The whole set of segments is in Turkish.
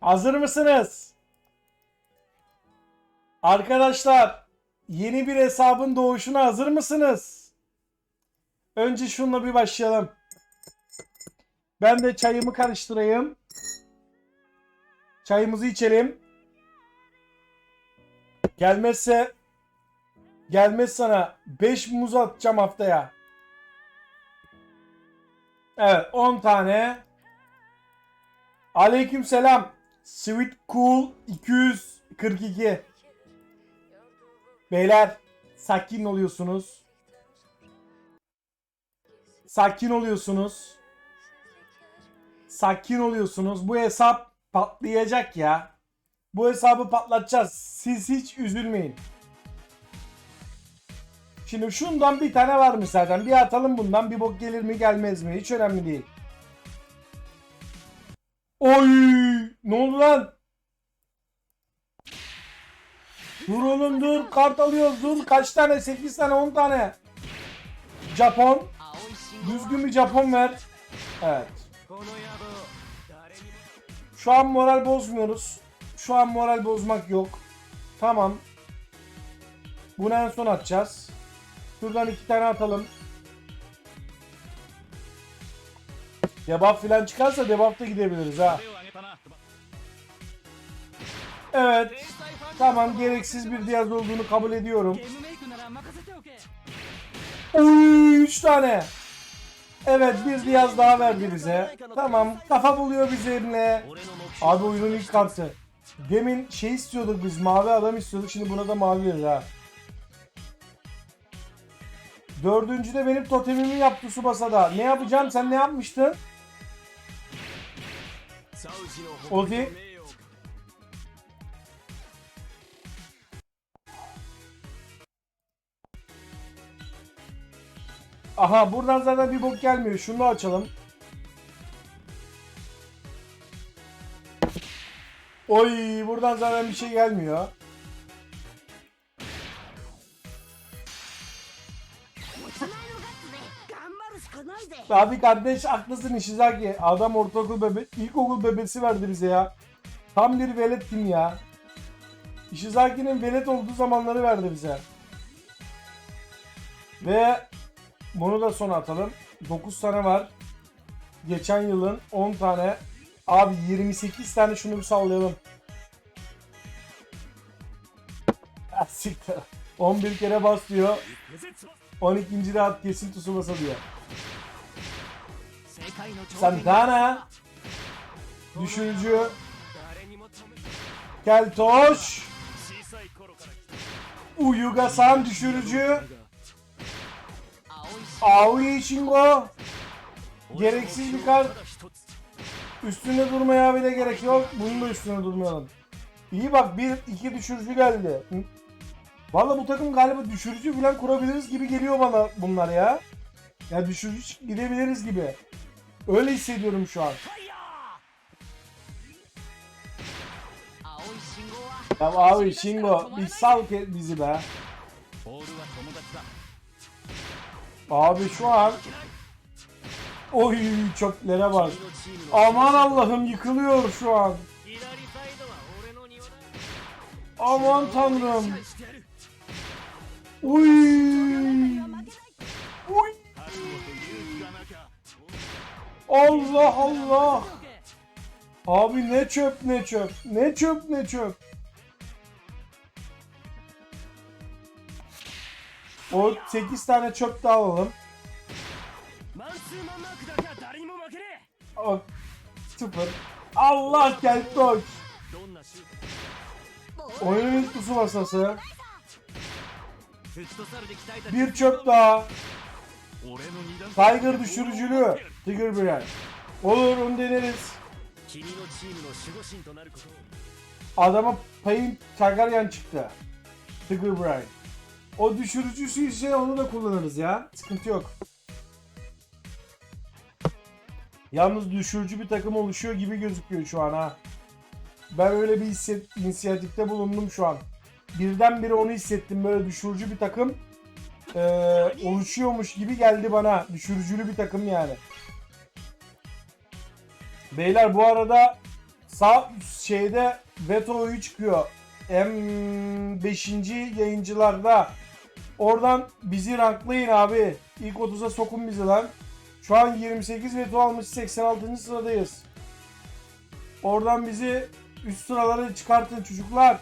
Hazır mısınız? Arkadaşlar yeni bir hesabın doğuşuna hazır mısınız? Önce şununla bir başlayalım. Ben de çayımı karıştırayım. Çayımızı içelim. Gelmezse gelmez sana 5 muz atacağım haftaya. Evet 10 tane. Aleyküm selam. Sweet Cool 242. Beyler sakin oluyorsunuz. Sakin oluyorsunuz. Sakin oluyorsunuz. Bu hesap patlayacak ya. Bu hesabı patlatacağız. Siz hiç üzülmeyin. Şimdi şundan bir tane var mı zaten? Bir atalım bundan. Bir bok gelir mi gelmez mi? Hiç önemli değil. Oy! Ne oldu lan? Dur oğlum dur. Kart alıyoruz dur. Kaç tane? 8 tane 10 tane. Japon. Düzgün bir Japon ver. Evet. Şu an moral bozmuyoruz. Şu an moral bozmak yok. Tamam. Bunu en son atacağız. Şuradan iki tane atalım. Debuff falan çıkarsa debuff da gidebiliriz ha. Evet. Tamam gereksiz bir Diaz olduğunu kabul ediyorum. Oy 3 tane. Evet bir Diaz daha verdi bize. Tamam kafa buluyor bizimle. Abi oyunun ilk kartı. Demin şey istiyorduk biz mavi adam istiyorduk şimdi buna da mavi veriyor ha. Dördüncü de benim totemimi yaptı Subasa'da. Ne yapacağım sen ne yapmıştın? Oki. Aha buradan zaten bir bok gelmiyor. Şunu açalım. Oy buradan zaten bir şey gelmiyor. Abi kardeş haklısın Ishizaki. Adam ortaokul bebe ilkokul bebesi verdi bize ya. Tam bir velet kim ya. Ishizaki'nin velet olduğu zamanları verdi bize. Ve bunu da sona atalım. 9 tane var. Geçen yılın 10 tane. Abi 28 tane şunu bir sallayalım. Ah, siktir. 11 kere bas diyor. 12. de kesin tusumasa diyor. Sen Santana. Düşüncü. Keltoş. Uyuga San düşürücü. Aoi Shingo. Gereksiz bir kart. Üstüne durmaya bile gerek yok. Bunun da üstüne durmayalım. İyi bak bir iki düşürücü geldi. Valla bu takım galiba düşürücü falan kurabiliriz gibi geliyor bana bunlar ya. Ya düşürücü gidebiliriz gibi. Öyle hissediyorum şu an. Ya abi Shingo bir sal bizi be. Abi şu an Oy çöplere bak. Aman Allah'ım yıkılıyor şu an. Aman tanrım. Uy. Uy. Allah Allah. Abi ne çöp ne çöp. Ne çöp ne çöp. O 8 tane çöp daha alalım. O sıfır. Allah gel Keltok. Oyunun pusu masası. Bir çöp daha. Tiger düşürücülü. Tiger Brand. Olur onu deneriz. Adama payın Targaryen çıktı. Tiger Brand. O düşürücüsü ise onu da kullanırız ya. Sıkıntı yok. Yalnız düşürücü bir takım oluşuyor gibi gözüküyor şu an ha. Ben öyle bir hisset, inisiyatifte bulundum şu an. Birdenbire onu hissettim. Böyle düşürücü bir takım eee, oluşuyormuş gibi geldi bana. Düşürücülü bir takım yani. Beyler bu arada sağ şeyde Veto çıkıyor. M5. yayıncılarda. Oradan bizi ranklayın abi. İlk 30'a sokun bizi lan. Şu an 28 veto almış 86. sıradayız. Oradan bizi üst sıralara çıkartın çocuklar.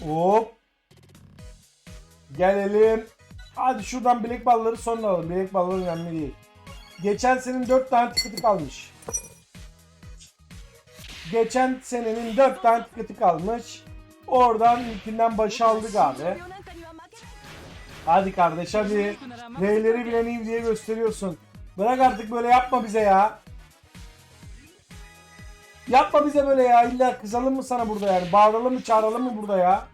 Hop. Gelelim. Hadi şuradan bilek balları sonra alalım. Bilek balları önemli değil. Geçen senin 4 tane tıkıtı kalmış. Geçen senenin 4 tane tıkıtı kalmış. Oradan ilkinden başı aldık abi. Hadi kardeş hadi. Neyleri bileneyim diye gösteriyorsun. Bırak artık böyle yapma bize ya. Yapma bize böyle ya. İlla kızalım mı sana burada yani? Bağıralım mı çağıralım mı burada ya?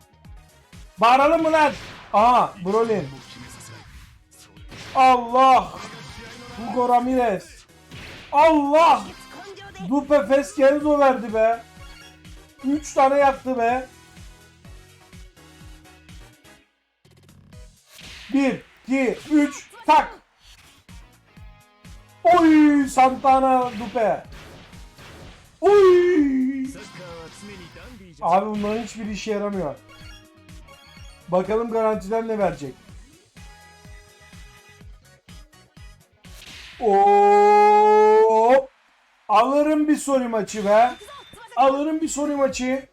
Bağıralım mı lan? Aha Brolin. Allah. Hugo Ramirez. Allah. Bu Pefes Kenzo verdi be. 3 tane yaktı be. 1, 2, 3, tak. Oy Santana Dupe. Oy. Abi bunların hiçbir işe yaramıyor. Bakalım garantiden ne verecek. Oo. Alırım bir soru maçı be. Alırım bir soru maçı.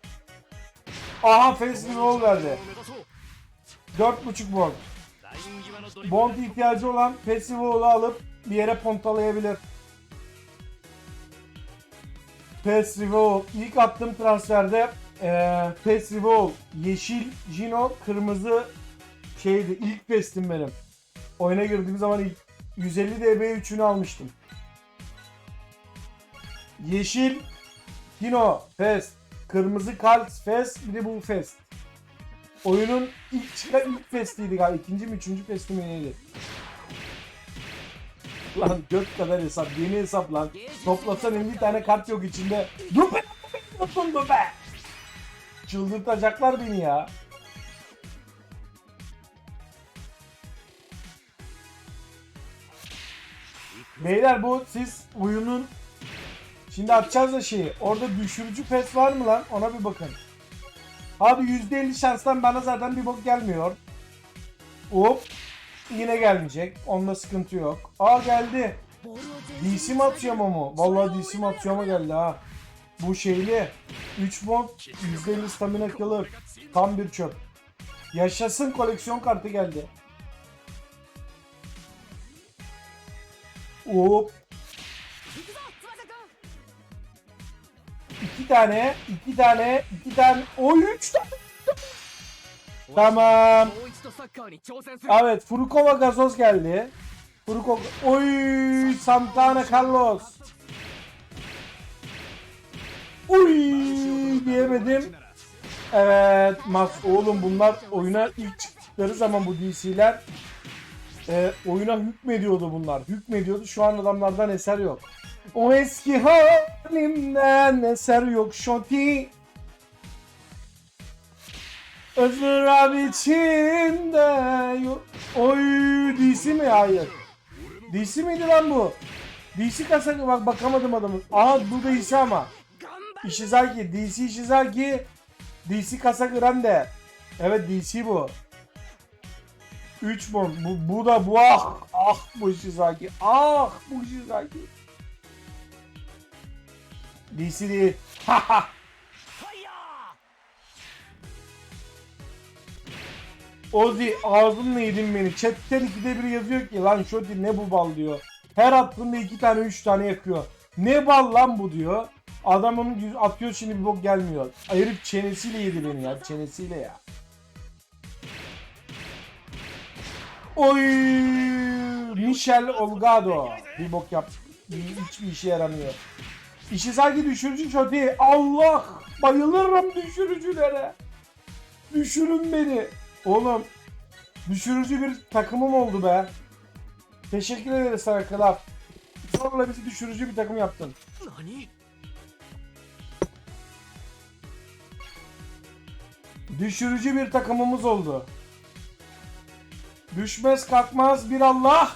Aha Fesli rol verdi. 4.5 bond. Bond ihtiyacı olan Festival'ı alıp bir yere pontalayabilir. Festival ilk attığım transferde ee, Festival yeşil, Jino kırmızı şeydi ilk pestim benim. Oyuna girdiğim zaman ilk 150 DB 3'ünü almıştım. Yeşil Kino Fest, kırmızı Kals Fest, bir de bu Fest. Oyunun ilk çıkan ilk festiydi galiba. İkinci mi üçüncü festi mi neydi? Lan göt kadar hesap. Yeni hesap lan. Toplasan 50 tane kart yok içinde. Dur! Tutun be! Çıldırtacaklar beni ya. Beyler bu siz oyunun Şimdi atacağız da şeyi. Orada düşürücü pes var mı lan? Ona bir bakın. Abi %50 şanstan bana zaten bir bok gelmiyor. Hop. Yine gelmeyecek. Onda sıkıntı yok. Aa geldi. DC mi atıyor mu? Vallahi DC mi atıyor mu geldi ha. Bu şeyli. 3 bond %50 stamina killer. Tam bir çöp. Yaşasın koleksiyon kartı geldi. Hop. iki tane, iki tane, iki tane, o üç tane. Tamam. Evet, Furukova gazoz geldi. Furukova, oy, Santana Carlos. Uy, diyemedim. Evet, Mas, oğlum bunlar oyuna ilk çıktıkları zaman bu DC'ler e, oyuna hükmediyordu bunlar. Hükmediyordu. Şu an adamlardan eser yok. O eski halimden eser yok Şoti. Özür içinde yok. Oy DC mi? Hayır. DC miydi lan bu? DC kasa bak bakamadım adamın. Aha bu DC ama. Ishizaki, DC Ishizaki. DC kasa grande. Evet DC bu. 3 bon. Bu, bu da bu ah. Ah bu Ishizaki. Ah bu Ishizaki. DC'li. Haha. Ozi ağzımla yedin beni. Chatten ikide bir yazıyor ki lan Shodi ne bu bal diyor. Her attığında iki tane üç tane yakıyor. Ne bal lan bu diyor. Adam onu atıyor şimdi bir bok gelmiyor. Ayırıp çenesiyle yedi beni ya çenesiyle ya. Oy! Michel Olgado. Bir bok yap. Bir, hiçbir işe yaramıyor. İşi sanki düşürücü Shoti. Allah! Bayılırım düşürücülere. Düşürün beni. Oğlum düşürücü bir takımım oldu be. Teşekkür ederiz sana Klap. Sonra bizi düşürücü bir takım yaptın. Düşürücü bir takımımız oldu. Düşmez kalkmaz bir Allah.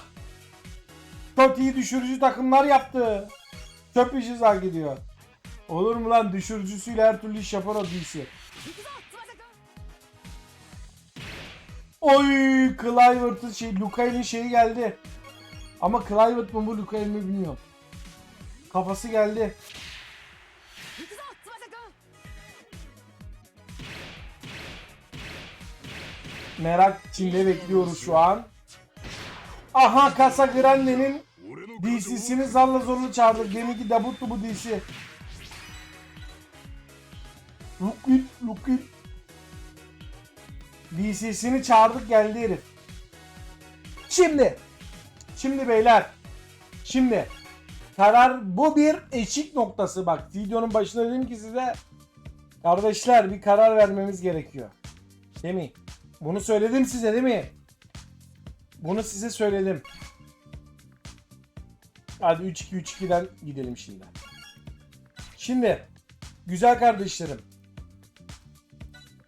Çok iyi düşürücü takımlar yaptı. Çöp işi zar gidiyor. Olur mu lan düşürücüsüyle her türlü iş yapar o DC. Oy Clivert'ın şey Lucail'in şeyi geldi. Ama Clivert mı bu Lucail mi bilmiyorum. Kafası geldi. Merak içinde bekliyoruz şu an. Aha Casa Grande'nin DC'sini zarla zorla çağırdık. Deminki debuttu bu DC. Lukit, Lukit. DC'sini çağırdık geldi herif. Şimdi. Şimdi beyler. Şimdi. Karar bu bir eşik noktası. Bak videonun başında dedim ki size kardeşler bir karar vermemiz gerekiyor. Değil mi? Bunu söyledim size değil mi? Bunu size söyledim. Hadi 3-2-3-2'den gidelim şimdi. Şimdi güzel kardeşlerim.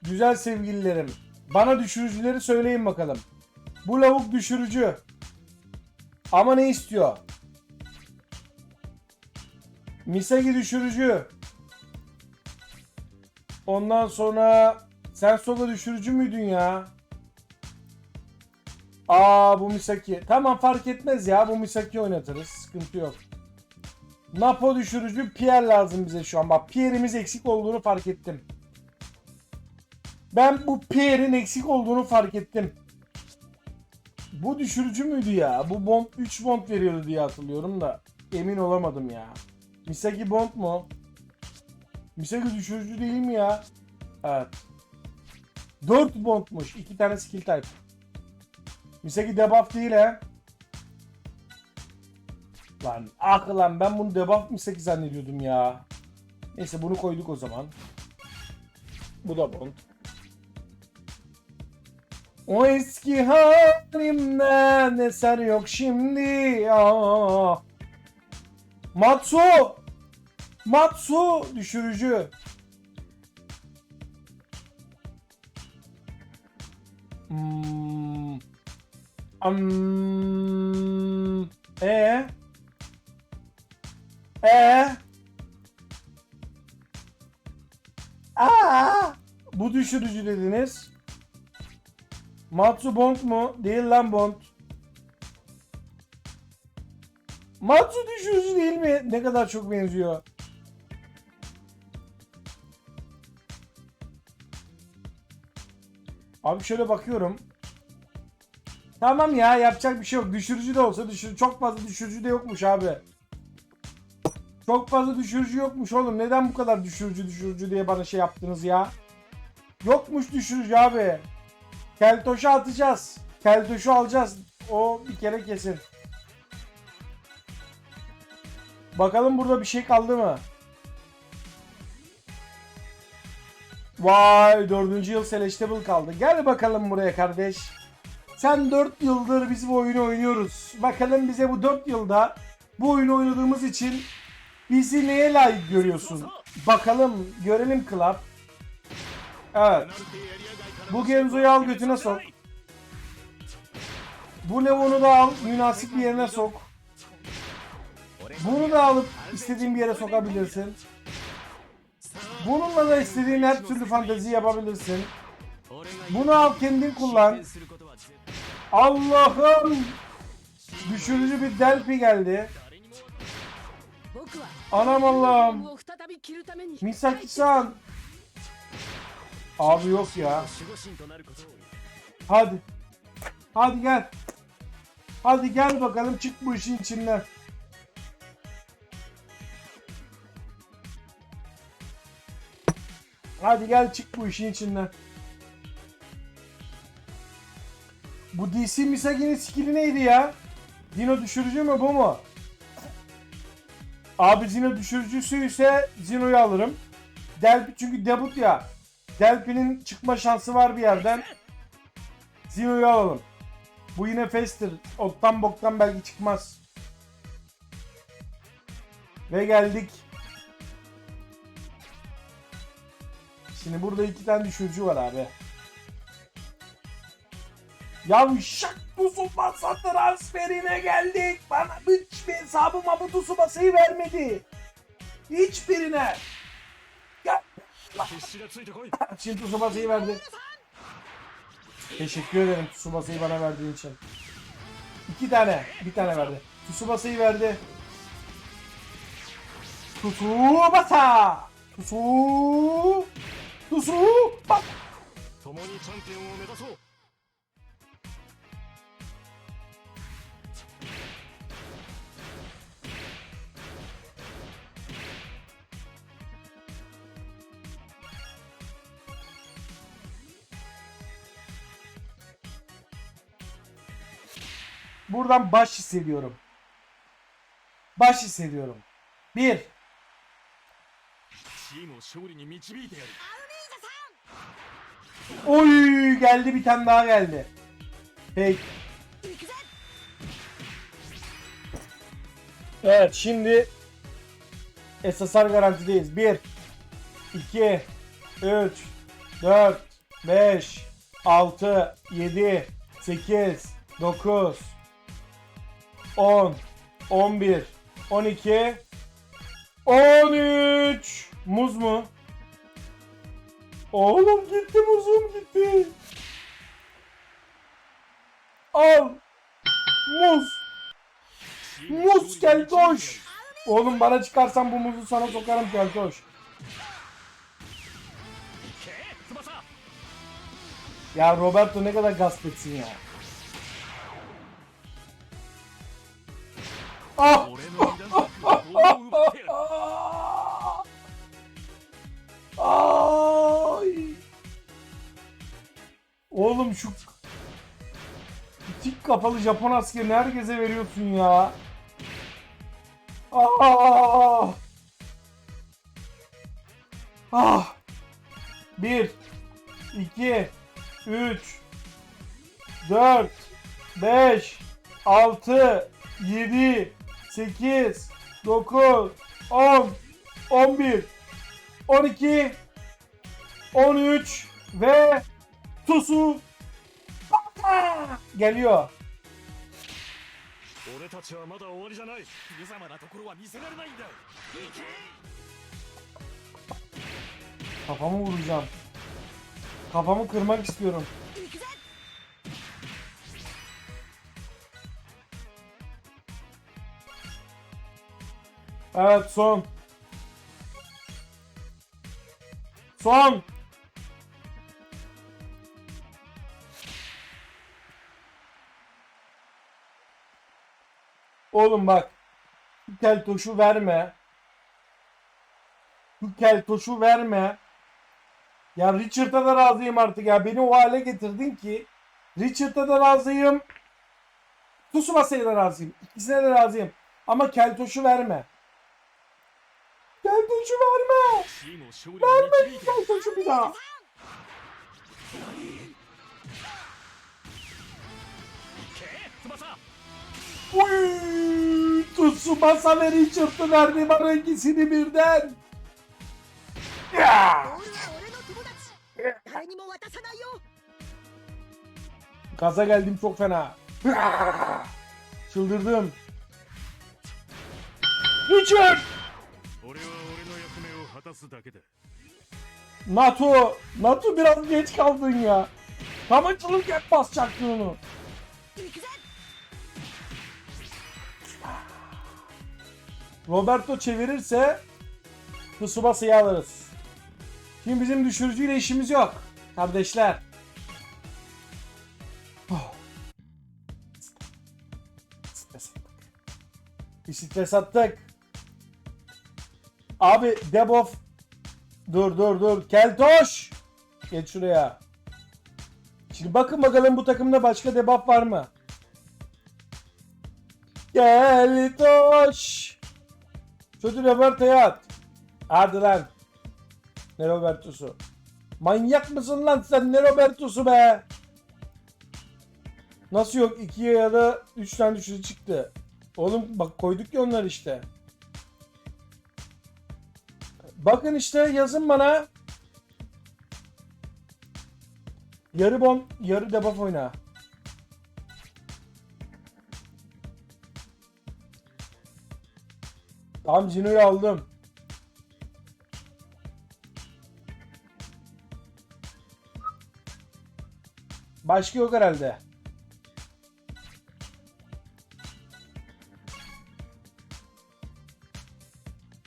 Güzel sevgililerim. Bana düşürücüleri söyleyin bakalım. Bu lavuk düşürücü. Ama ne istiyor? Misagi düşürücü. Ondan sonra sen sola düşürücü müydün ya? Aa bu Misaki. Tamam fark etmez ya. Bu Misaki oynatırız. Sıkıntı yok. Napo düşürücü Pierre lazım bize şu an. Bak Pierre'imiz eksik olduğunu fark ettim. Ben bu Pierre'in eksik olduğunu fark ettim. Bu düşürücü müydü ya? Bu bond 3 bond veriyordu diye hatırlıyorum da. Emin olamadım ya. Misaki bond mu? Misaki düşürücü değil mi ya? Evet. 4 bondmuş. 2 tane skill type. Misaki debuff değil he. Lan ah lan ben bunu debuff Misaki zannediyordum ya. Neyse bunu koyduk o zaman. Bu da bond. O eski halimden eser yok şimdi ya. Matsu! Matsu düşürücü. Hmm. Hmm. E. E. Aa! Bu düşürücü dediniz. Matsu Bond mu? Değil lan Bond. Matsu düşürücü değil mi? Ne kadar çok benziyor. Abi şöyle bakıyorum. Tamam ya yapacak bir şey yok. Düşürücü de olsa düşür çok fazla düşürücü de yokmuş abi. Çok fazla düşürücü yokmuş oğlum. Neden bu kadar düşürücü düşürücü diye bana şey yaptınız ya? Yokmuş düşürücü abi. Keltoş'u atacağız. Keltoş'u alacağız. O bir kere kesin. Bakalım burada bir şey kaldı mı? Vay dördüncü yıl Celestial kaldı. Gel bakalım buraya kardeş. Sen 4 yıldır biz bu oyunu oynuyoruz. Bakalım bize bu 4 yılda bu oyunu oynadığımız için bizi neye layık görüyorsun? Bakalım görelim Club. Evet. Bu Genzo'yu al götüne sok. Bu Levon'u da al münasip bir yerine sok. Bunu da alıp istediğin bir yere sokabilirsin. Bununla da istediğin her türlü fantezi yapabilirsin. Bunu al kendin kullan. Allah'ım! Düşürücü bir Delphi geldi. Anam Allah'ım. Misaki-san. Abi yok ya. Hadi. Hadi gel. Hadi gel bakalım çık bu işin içinden. Hadi gel çık bu işin içinden. Bu DC Misagi'nin skill'i neydi ya? Dino düşürücü mü bu mu? Abi Zino düşürücüsü ise Zino'yu alırım. Delphi çünkü debut ya. Delphi'nin çıkma şansı var bir yerden. Zino'yu alalım. Bu yine Fester. Ottan boktan belki çıkmaz. Ve geldik. Şimdi burada iki tane düşürücü var abi. Yavşak Tsubasa satır transferine geldik. Bana hiçbir hesabıma bu Tsubasa'yı vermedi. Hiçbirine. Gel. Şimdi Tsubasa'yı verdi. Teşekkür ederim Tsubasa'yı bana verdiğin için. İki tane. Bir tane verdi. Tsubasa'yı verdi. Tsubasa! Tsu! Tsubasa! buradan baş hissediyorum. Baş hissediyorum. Bir. Oy geldi bir tane daha geldi. Peki. Evet şimdi SSR garantideyiz. 1 2 3 4 5 6 7 8 9 10, 11, 12, 13. Muz mu? Oğlum gitti muzum gitti. Al. Muz. Muz keltoş. Oğlum bana çıkarsan bu muzu sana sokarım keltoş. Ya Roberto ne kadar gaspetsin ya. あ Ay. Oğlum şu tik kapalı Japon askerini herkese veriyorsun ya. Aa! Ah! Bir, iki, üç, dört, beş, altı, yedi, 8, 9, 10, 11, 12, 13 ve Tusu geliyor. Kafamı vuracağım. Kafamı kırmak istiyorum. Evet son. Son. Oğlum bak. Şu keltoşu verme. Şu keltoşu verme. Ya Richard'a da razıyım artık ya. Beni o hale getirdin ki. Richard'a da razıyım. Tsubasa'ya da razıyım. İkisine de razıyım. Ama Keltoş'u verme. Verme gücü verme. Verme gücü bir daha. Uy, Tsubasa ve Richard'ın verdi bana ikisini birden. Gaza geldim çok fena. Çıldırdım. Richard! Natu! Natu biraz geç kaldın ya. Tam açılırken basacaktın onu. Roberto çevirirse Tsubasa'yı alırız. Şimdi bizim düşürücüyle işimiz yok. Kardeşler. Oh. Bir stres attık. Abi Debof. Dur dur dur. Keltoş. Geç şuraya. Şimdi bakın bakalım bu takımda başka debuff var mı? Keltoş. Çocuğu Roberto'ya at. Hadi lan. Ne Roberto'su? Manyak mısın lan sen ne Roberto'su be? Nasıl yok? 2'ye ya da 3 tane düşürü çıktı. Oğlum bak koyduk ya onlar işte. Bakın işte yazın bana. Yarı bom, yarı debuff oyna. Tam Jino'yu aldım. Başka yok herhalde.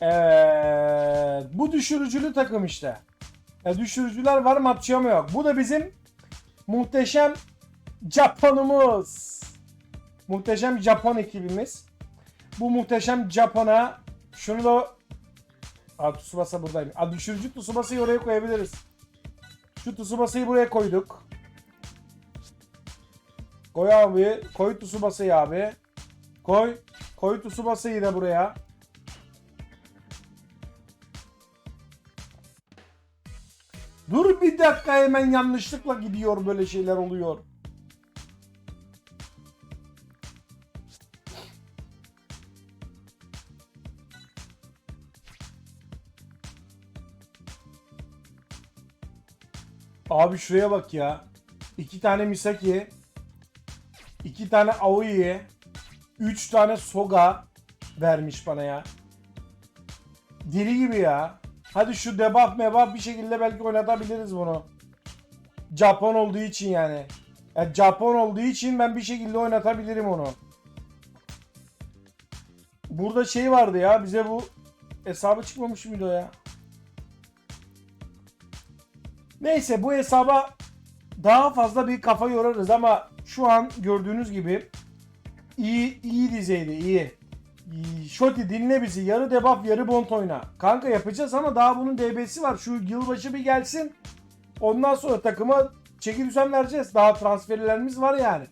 Eee bu düşürücülü takım işte. Ya düşürücüler var Matsuyama yok. Bu da bizim muhteşem Japonumuz. Muhteşem Japon ekibimiz. Bu muhteşem Japon'a şunu da Aa Tsubasa buradaymış. Aa düşürücü Tsubasa'yı oraya koyabiliriz. Şu Tsubasa'yı buraya koyduk. Koy abi. Koy Tsubasa'yı abi. Koy. Koy Tsubasa'yı da buraya. Dur bir dakika hemen yanlışlıkla gidiyor böyle şeyler oluyor. Abi şuraya bak ya. İki tane Misaki. iki tane Aoi. Üç tane Soga vermiş bana ya. Deli gibi ya. Hadi şu debuff mebaf bir şekilde belki oynatabiliriz bunu. Japon olduğu için yani. Ya Japon olduğu için ben bir şekilde oynatabilirim onu. Burada şey vardı ya bize bu hesabı çıkmamış mıydı o ya? Neyse bu hesaba daha fazla bir kafa yorarız ama şu an gördüğünüz gibi iyi iyi dizeydi iyi. Shoti dinle bizi. Yarı debuff yarı bont oyna. Kanka yapacağız ama daha bunun DB'si var. Şu yılbaşı bir gelsin. Ondan sonra takıma çeki düzen vereceğiz. Daha transferlerimiz var yani.